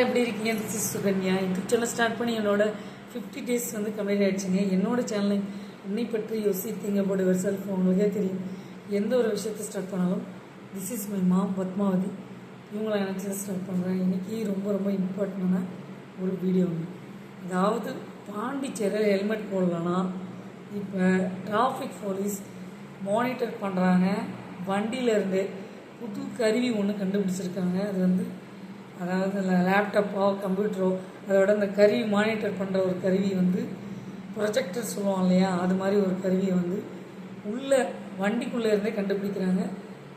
எல்லாரும் எப்படி இருக்கீங்க? This is Sukanya YouTube channel start பண்ணி என்னோட ஃபிஃப்டி டேஸ் வந்து கம்ப்ளீட் ஆயிடுச்சுங்க. என்னோட சேனலை என்னை பற்றி யோசித்தீங்க போட ஒரு செல்ஃப் உங்களுக்கே தெரியும். எந்த ஒரு விஷயத்தை ஸ்டார்ட் பண்ணாலும் this is my mom Padmavathi. இவங்கள எனக்கு ஸ்டார்ட் பண்ணுறேன் இன்றைக்கி ரொம்ப ரொம்ப இம்பார்ட்டண்டான ஒரு வீடியோ அதாவது பாண்டிச்சேரியில் ஹெல்மெட் போடலன்னா இப்போ டிராஃபிக் போலீஸ் மானிட்டர் பண்ணுறாங்க வண்டியிலேருந்து புது கருவி ஒன்று கண்டுபிடிச்சிருக்காங்க. அது வந்து அதாவது லேப்டாப்போ கம்ப்யூட்டரோ அதோட அந்த கருவி மானிட்டர் பண்ணுற ஒரு கருவி வந்து ப்ரொஜெக்டர் சொல்லுவோம் இல்லையா அது மாதிரி ஒரு கருவியை வந்து உள்ளே வண்டிக்குள்ளே இருந்தே கண்டுபிடிக்கிறாங்க.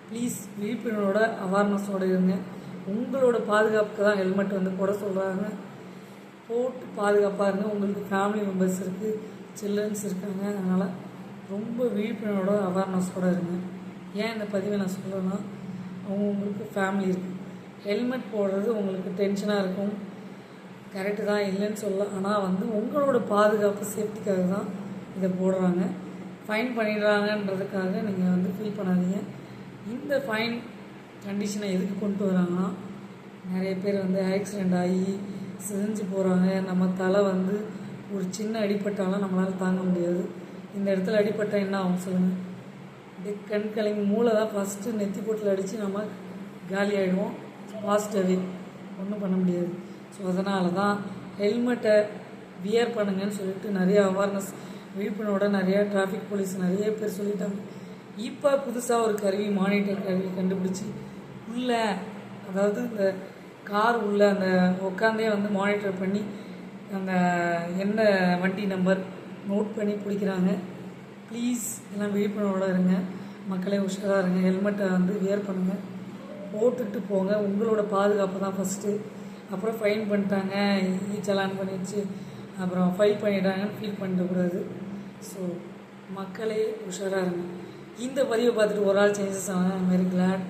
ப்ளீஸ் விழிப்புணர்வோட அவேர்னஸோடு இருங்க. உங்களோட பாதுகாப்புக்கு தான் ஹெல்மெட் வந்து போட சொல்கிறாங்க போட்டு பாதுகாப்பாக இருங்க. உங்களுக்கு ஃபேமிலி மெம்பர்ஸ் இருக்குது சில்ட்ரன்ஸ் இருக்காங்க. அதனால் ரொம்ப விழிப்புணர்வோட அவேர்னஸோடு இருங்க. ஏன் இந்த பதிவை நான் சொல்கிறேன்னா அவங்கவுங்களுக்கு ஃபேமிலி இருக்குது ஹெல்மெட் போடுறது உங்களுக்கு டென்ஷனாக இருக்கும். கரெக்டு தான் இல்லைன்னு சொல்ல ஆனால் வந்து உங்களோட பாதுகாப்பு சேஃப்டிக்காக தான் இதை போடுறாங்க. ஃபைன் பண்ணிடுறாங்கன்றதுக்காக நீங்கள் வந்து ஃபீல் பண்ணாதீங்க. இந்த ஃபைன் கண்டிஷனை எதுக்கு கொண்டு வராங்கன்னா நிறைய பேர் வந்து ஆக்சிடெண்ட் ஆகி சிதைஞ்சு போகிறாங்க நம்ம தலை வந்து ஒரு சின்ன அடிப்பட்டாலும் நம்மளால் தாங்க முடியாது. இந்த இடத்துல அடிப்பட்டால் என்ன ஆகும் சொல்லுங்கள் அப்படியே கண் கலங்கி மூளை தான் ஃபஸ்ட்டு நெத்தி போட்டில் அடித்து நம்ம காலி ஆகிடுவோம் பாசிட்டிவே ஒன்றும் பண்ண முடியாது. ஸோ அதனால தான் ஹெல்மெட்டை வியர் பண்ணுங்கன்னு சொல்லிட்டு நிறைய அவேர்னஸ் விழிப்புணர்வோட நிறைய டிராஃபிக் போலீஸ் நிறைய பேர் சொல்லிட்டாங்க. இப்போ புதுசாக ஒரு கருவி மானிட்டர் கருவி கண்டுபிடிச்சி உள்ளே அதாவது இந்த கார் உள்ள அந்த உட்காந்தே வந்து மானிட்டர் பண்ணி அந்த என்ன வண்டி நம்பர் நோட் பண்ணி பிடிக்கிறாங்க. ப்ளீஸ் எல்லாம் விழிப்புணர்வோடு இருங்க. மக்களே உஷாராக இருங்க. ஹெல்மெட்டை வந்து வியர் பண்ணுங்கள் போட்டுட்டு போங்க. உங்களோட பாதுகாப்பு தான் ஃபஸ்ட்டு அப்புறம் ஃபைன் பண்ணிட்டாங்க. ஈ சலான் பண்ணிடுச்சு. அப்புறம் ஃபைல் பண்ணிட்டாங்கன்னு ஃபீல் பண்ணிடக்கூடாது ஸோ மக்களே உஷாராக இருங்க. இந்த பதிவை பார்த்துட்டு ஒரு ஆள் சேஞ்சஸ் ஆனால் வெரி கிளாட்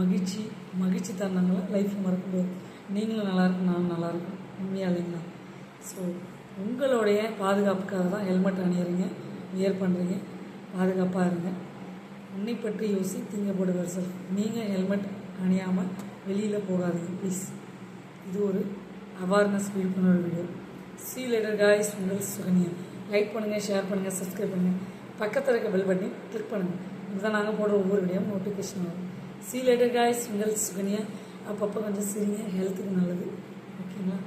மகிழ்ச்சி மகிழ்ச்சி தருணங்களை லைஃப் மறக்க முடியாது. நீங்களும் நல்லாயிருக்கும் நானும் நல்லா இருக்கும் உண்மையாக இல்லைங்களா? ஸோ உங்களுடைய பாதுகாப்புக்காக தான் ஹெல்மெட் அணியிறீங்க வியர் பண்ணுறீங்க பாதுகாப்பாக இருங்க. உன்னை பற்றி யோசி திங்க போடுவார் சார் நீங்கள் ஹெல்மெட் அணியாமல் வெளியில் போகாதீங்க ப்ளீஸ் இது ஒரு அவேர்னஸ் விழிப்புணர்வு வீடியோ சி லெட்டர் காய்ஸ் உங்கள் சுகன்யா. லைக் பண்ணுங்கள் ஷேர் பண்ணுங்கள் சப்ஸ்கிரைப் பண்ணுங்கள் பக்கத்தில் இருக்க பெல் பட்டனை கிளிக் பண்ணுங்கள் இதுதான் நாங்கள் போடுற ஒவ்வொரு வீடியோ நோட்டிஃபிகேஷன் வரும். சி லெட்டர் காய்ஸ் உங்கள் சுகன்யா. அப்பப்போ கொஞ்சம் சிரிங்க. ஹெல்த்துக்கு நல்லது. ஓகேங்களா